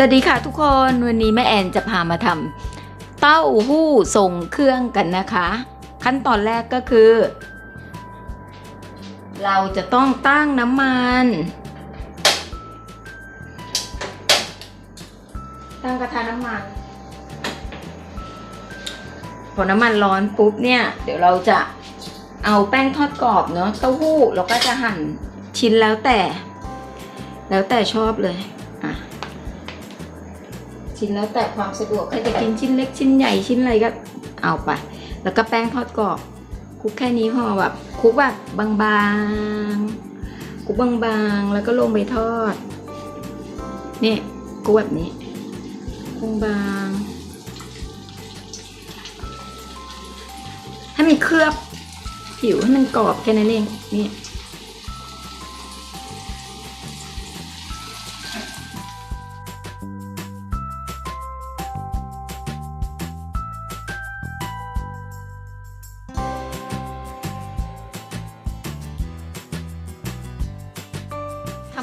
สวัสดีค่ะทุกคนวันนี้แม่แอนจะพามาทำเต้าหู้ทรงเครื่องกันนะคะ ขั้นตอนแรกก็คือ เราจะต้องตั้งน้ำมัน ตั้งกระทะน้ำมันพอน้ำมันร้อนปุ๊บเนี่ยเดี๋ยวเราจะเอาแป้งทอดกรอบเนาะเต้าหู้เราก็จะหั่นชิ้นแล้วแต่ แล้วแต่ชอบเลย ชิ้นแล้วแต่ความสะดวกใครจะกินชิ้นเล็กชิ้นใหญ่ชิ้นอะไรก็เอาไป แล้วก็แป้งทอดกรอบคลุกแค่นี้พอแบบคลุกแบบบางๆคลุกบางๆ แล้วก็ลงไปทอด นี่คลุกแบบนี้บางๆให้มันเคลือบผิวให้มันกรอบแค่นั้นเองนี่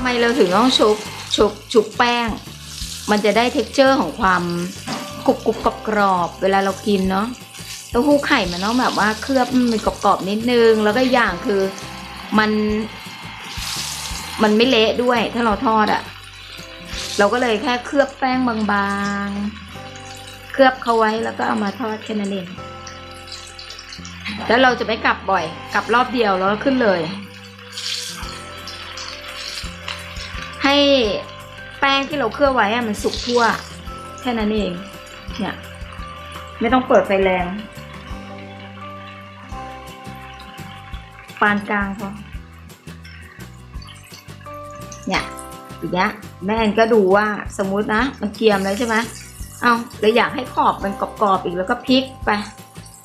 ไมเราถึงต้องชุบชุบชุบแป้ง มันจะได้เท็กเจอร์ของความกรุบกรุบกรอบกรอบเวลาเรากินเนาะเต้าหู้ไข่มันต้องแบบว่าเคลือบมันกรอบกรอบๆนิดนึง แล้วก็อย่างคือมัน มันไม่เละด้วย ถ้าเราทอดอะ่ะ เราก็เลยแค่เคลือบแป้งบางๆ เคลือบเขาไว้แล้วก็เอามาทอดแค่นั้นเองแล้วเราจะไม่กลับบ่อย กลับรอบเดียวแล้วขึ้นเลย แป้งที่เราเคลือบไว้อะมันสุกทั่ว แค่นั้นเอง เนี่ย ไม่ต้องเปิดไฟแรง ปานกลางพอเนี่ยทีเนี้ยแม่แอนก็ดูว่าสมมุตินะ มันเกรียมแล้วใช่ไหมเอาแล้วอยากให้ขอบมันกรอบๆอีกแล้วก็พลิกไป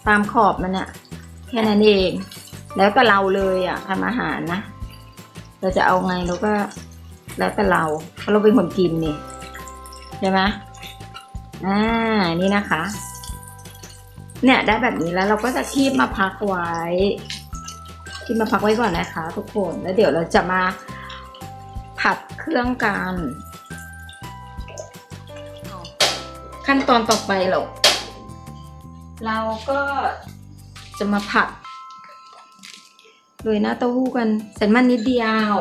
ตามขอบมันอะแค่นั้นเอง แล้วแต่เราเลยอะทำอาหารนะ เราจะเอาไงเราก็ แล้วแต่เราเพราะเราเป็นคนกินนี่ใช่ไหมอ่านี่นะคะ เนี่ยได้แบบนี้แล้วเราก็จะคีบมาพักไว้คีบมาพักไว้ก่อนนะคะ ทุกคนแล้วเดี๋ยวเราจะมาผัดเครื่องกันขั้นตอนต่อไปเราเราก็จะมาผัดโรยหน้าเต้าหู้กันใส่มันนิดเดียว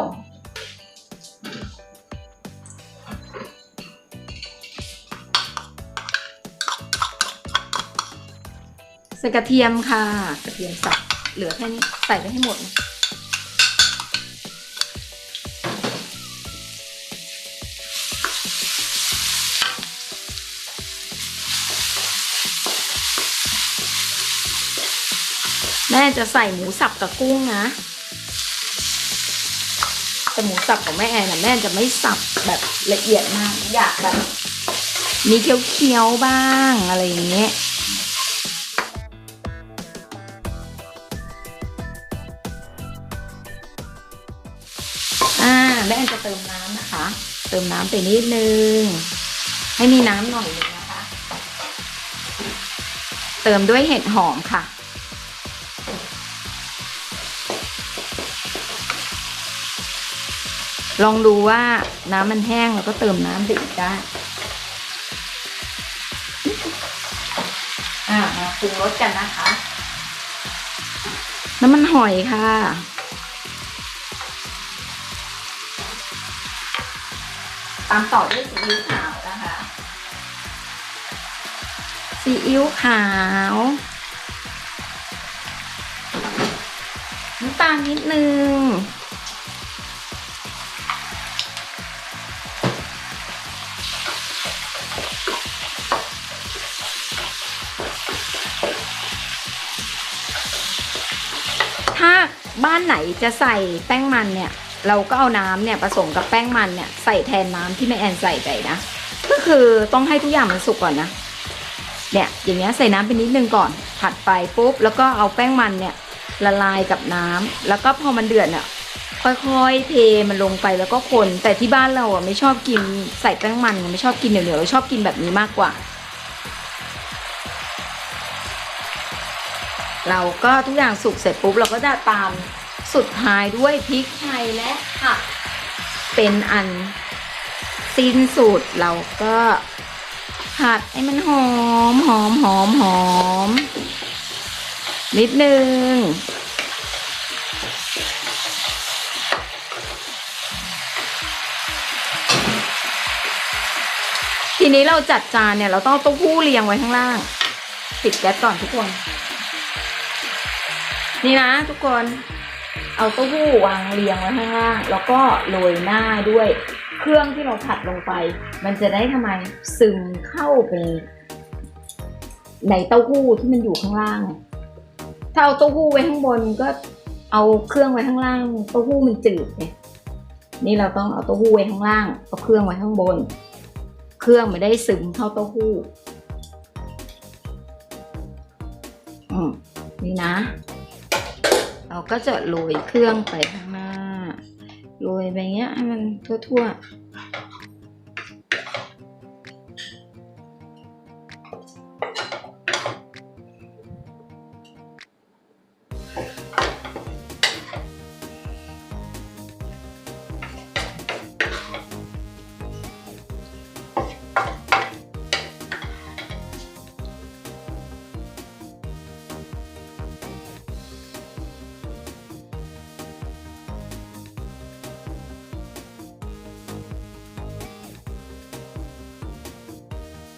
กระเทียมค่ะ กระเทียมสับเหลือแค่นี้ใส่ไปให้หมดนะแม่จะใส่หมูสับกับกุ้งนะแต่หมูสับของแม่แอนนะแม่จะไม่สับแบบละเอียดมาก อยากแบบมีเคี้ยวๆบ้างอะไรอย่างเงี้ย อ่าแอนจะเติมน้ำนะคะ เติมน้ำไปนิดนึง ให้มีน้ำหน่อยนึงนะคะ เติมด้วยเห็ดหอมค่ะ ลองดูว่าน้ำมันแห้งแล้วก็เติมน้ำไปอีกได้อ่ามาปรุงรสกันนะคะ น้ำมันหอยค่ะ ตามต่อด้วยซีอิ๊วขาวนะคะซีอิ๊วขาวน้ำตาลนิดนึงถ้าบ้านไหนจะใส่แป้งมันเนี่ย เราก็เอาน้ำเนี่ยผสมกับแป้งมันเนี่ยใส่แทนน้ำที่แม่แอนใส่ไปนะ ก็คือต้องให้ทุกอย่างมันสุกก่อนนะ เนี่ยอย่างเงี้ยใส่น้ำไปนิดนึงก่อน ผัดไปปุ๊บแล้วก็เอาแป้งมันเนี่ยละลายกับน้ำแล้วก็พอมันเดือดเนี่ยค่อยๆเทมันลงไปแล้วก็คนแต่ที่บ้านเราอะไม่ชอบกินใส่แป้งมันไม่ชอบกินเหนียวๆเราชอบกินแบบนี้มากกว่า เราก็ทุกอย่างสุกเสร็จปุ๊บเราก็จะตาม สุดท้ายด้วยพริกไทยและผักเป็นอันสิ้นสุดเราก็ผัดให้มันหอมหอมหอมหอม นิดนึง ทีนี้เราจัดจานเนี่ยเราต้องเต้าหู้เรียงไว้ข้างล่าง ปิดแก๊สก่อนทุกคน นี่นะทุกคน เอาเต้าหู้วางเรียงไว้ข้างล่าง แล้วก็โรยหน้าด้วยเครื่องที่เราผัดลงไป มันจะได้ทำไมซึมเข้าไปในเต้าหู้ที่มันอยู่ข้างล่าง ถ้าเอาเต้าหู้ไว้ข้างบนก็เอาเครื่องไว้ข้างล่าง เต้าหู้มันจืดไงนี่เราต้องเอาเต้าหู้ไว้ข้างล่างเอาเครื่องไว้ข้างบน เครื่องไม่ได้ซึมเข้าเต้าหู้ อืมนี่นะ เราก็จะโรยเครื่องไปข้างหน้า โรยไปเงี้ยให้มันทั่วๆ